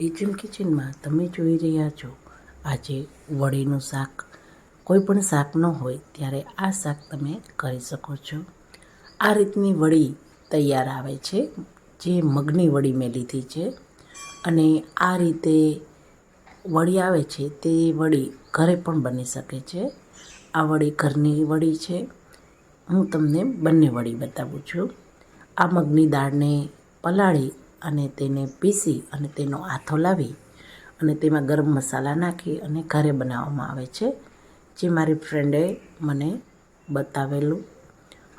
HM કિચનમાં તમે જોઈ રહ્યા છો, આજે વડીનું શાક, કોઈ પણ શાક ન હોય ત્યારે આ શાક તમે કરી શકો છો. આ રીતની વડી તૈયાર આવે છે, જે મગની વડી મેં લીધી છે. અને આ રીતે વડી આવે છે, તે વડી ઘરે પણ બની શકે છે. આ વડી ઘરની વડી છે. હું તમને બંને વડી બતાવું છું. આ મગની દાળને પલાળી અને તેને પીસી અને તેનો આથો લાવી અને તેમાં ગરમ મસાલા નાખી અને ઘરે બનાવવામાં આવે છે, જે મારી ફ્રેન્ડે મને બતાવેલું.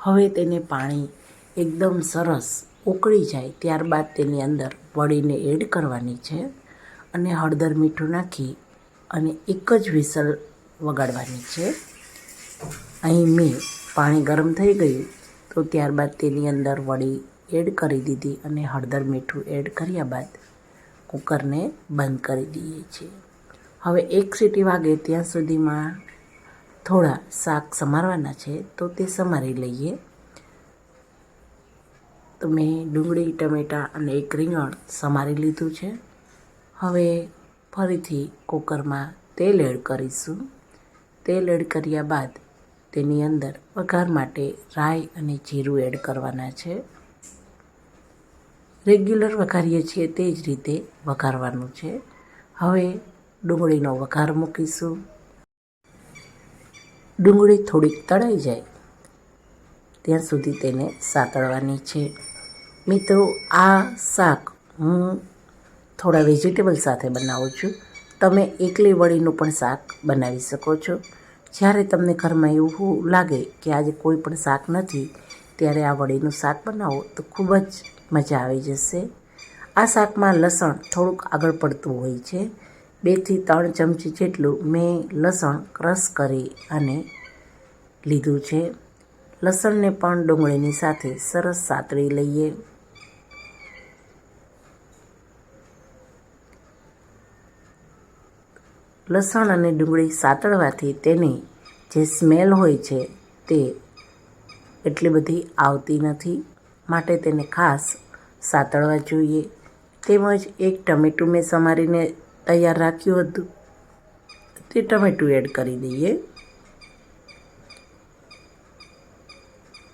હવે તેને પાણી એકદમ સરસ ઉકળી જાય ત્યારબાદ તેની અંદર વડીને એડ કરવાની છે અને હળદર મીઠું નાખી અને એક જ વિસલ વગાડવાની છે. અહીં મેં પાણી ગરમ થઈ ગયું તો ત્યારબાદ તેની અંદર વડી એડ કરી દીધી અને હળદર મીઠું એડ કર્યા બાદ કુકરને બંધ કરી દઈએ છીએ. હવે એક સીટી વાગે ત્યાં સુધીમાં થોડા શાક સમારવાના છે તો તે સમારી લઈએ. તો મેં ડુંગળી, ટમેટાં અને એક રીંગણ સમારી લીધું છે. હવે ફરીથી કુકરમાં તેલ એડ કરીશું. તેલ એડ કર્યા બાદ તેની અંદર વઘાર માટે રાઈ અને જીરું એડ કરવાના છે. રેગ્યુલર વઘારીએ છીએ તે જ રીતે વઘારવાનું છે. હવે ડુંગળીનો વઘાર મૂકીશું. ડુંગળી થોડીક તળાઈ જાય. ત્યાં સુધી તેને સાતળવાની છે. મિત્રો, આ શાક હું થોડા વેજીટેબલ સાથે બનાવું છું. તમે એકલી વળીનું પણ શાક બનાવી શકો છો. જ્યારે તમને ઘરમાં એવું લાગે કે આજે કોઈ પણ શાક નથી, ત્યારે આ વળીનું શાક બનાવો તો ખૂબ જ મજા આવી જશે. આ શાકમાં લસણ થોડુંક આગળ પડતું હોય છે. બેથી ત્રણ ચમચી જેટલું મેં લસણ ક્રશ કરી અને લીધું છે. લસણને પણ ડુંગળીની સાથે સરસ સાતળી લઈએ. લસણ અને ડુંગળી સાતળવાથી તેની જે સ્મેલ હોય છે તે એટલી બધી આવતી નથી. માટે તેને ખાસ સાતળવા જોઈએ. તેમજ એક ટમેટું મેં સમારીને તૈયાર રાખ્યું હતું. તે ટમેટું એડ કરી દઈએ.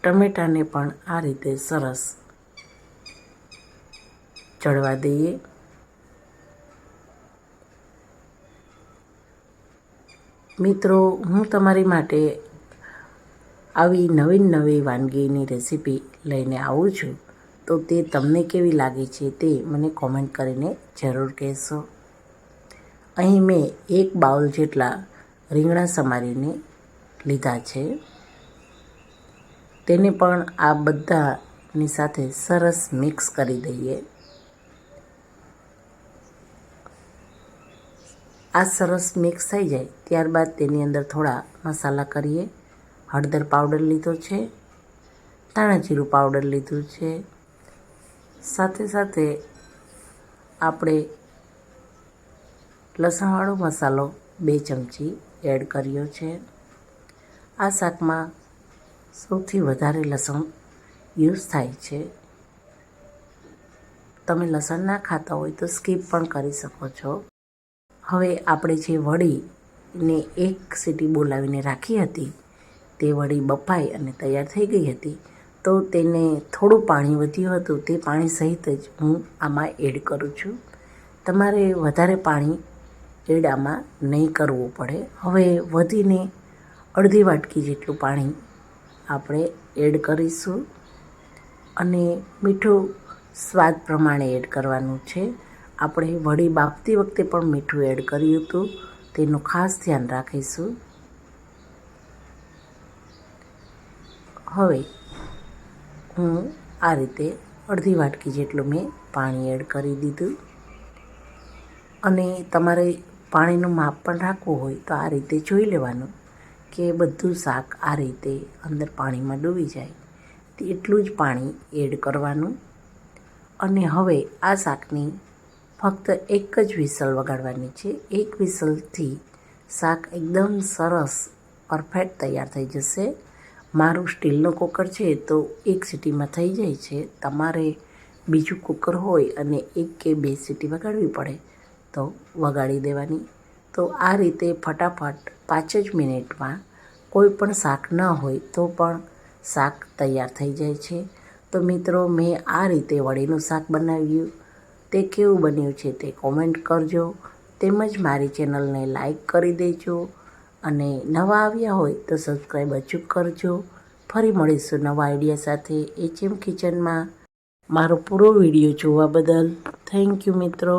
ટમેટાને પણ આ રીતે સરસ ચડવા દઈએ. મિત્રો, હું તમારી માટે આવી નવીન નવી વાનગીની રેસીપી લઈને આવું છું, તો તે તમને કેવી લાગે છે તે મને કોમેન્ટ કરીને જરૂર કહેશો. અહીં મેં એક બાઉલ જેટલા રીંગણા સમારીને લીધા છે. તેને પણ આ બધાની સાથે સરસ મિક્સ કરી દઈએ. આ સરસ મિક્સ થઈ જાય, ત્યારબાદ તેની અંદર થોડા મસાલા કરીએ. હળદર પાવડર લીધો છે. ધાણા જીરું પાવડર લીધું છે. સાથે સાથે આપણે લસણવાળો મસાલો બે ચમચી એડ કર્યો છે. આ શાકમાં સૌથી વધારે લસણ યુઝ થાય છે. તમે લસણ ના ખાતા હોય તો સ્કીપ પણ કરી શકો છો. હવે આપણે જે વડીને એક સીટી બોલાવીને રાખી હતી, તે વડી બફાઈ અને તૈયાર થઈ ગઈ હતી. તો તેને થોડું પાણી વધ્યું હતું. તે પાણી સહિત જ હું આમાં એડ કરું છું. તમારે વધારે પાણી એડ આમાં નહીં કરવું પડે. હવે વધીને અડધી વાટકી જેટલું પાણી આપણે એડ કરીશું. અને મીઠું સ્વાદ પ્રમાણે એડ કરવાનું છે. આપણે વડી બાફતી વખતે પણ મીઠું એડ કર્યું હતું. તેનું ખાસ ધ્યાન રાખીશું. હવે હું આ રીતે અડધી વાટકી જેટલું મેં પાણી એડ કરી દીધું. અને તમારે પાણીનું માપ પણ રાખવું હોય તો આ રીતે જોઈ લેવાનું કે બધું શાક આ રીતે અંદર પાણીમાં ડૂબી જાય. એટલું જ પાણી એડ કરવાનું. અને હવે આ શાકની ફક્ત એક જ વિસલ વગાડવાની છે. એક વિસલથી શાક એકદમ સરસ, પરફેક્ટ તૈયાર થઈ જશે. મારું સ્ટીલનું કુકર છે તો એક સિટીમાં થઈ જાય છે. તમારે બીજું કુકર હોય અને એક કે બે સીટી વગાડવી પડે, તો વગાડી દેવાની. તો આ રીતે ફટાફટ પાંચ જ મિનિટમાં કોઈ પણ શાક ન હોય તો પણ શાક તૈયાર થઈ જાય છે. તો મિત્રો, મેં આ રીતે વળીનું શાક બનાવ્યું. તે કેવું બન્યું છે તે કોમેન્ટ કરજો. તેમજ મારી ચેનલને લાઈક કરી દેજો. અને નવા આવ્યા હોય તો સબસ્ક્રાઈબ અચૂક કરજો. ફરી મળીશું નવા આઈડિયા સાથે એચએમ કિચનમાં મારો પૂરો વીડિયો જોવા બદલ થેન્ક યુ મિત્રો.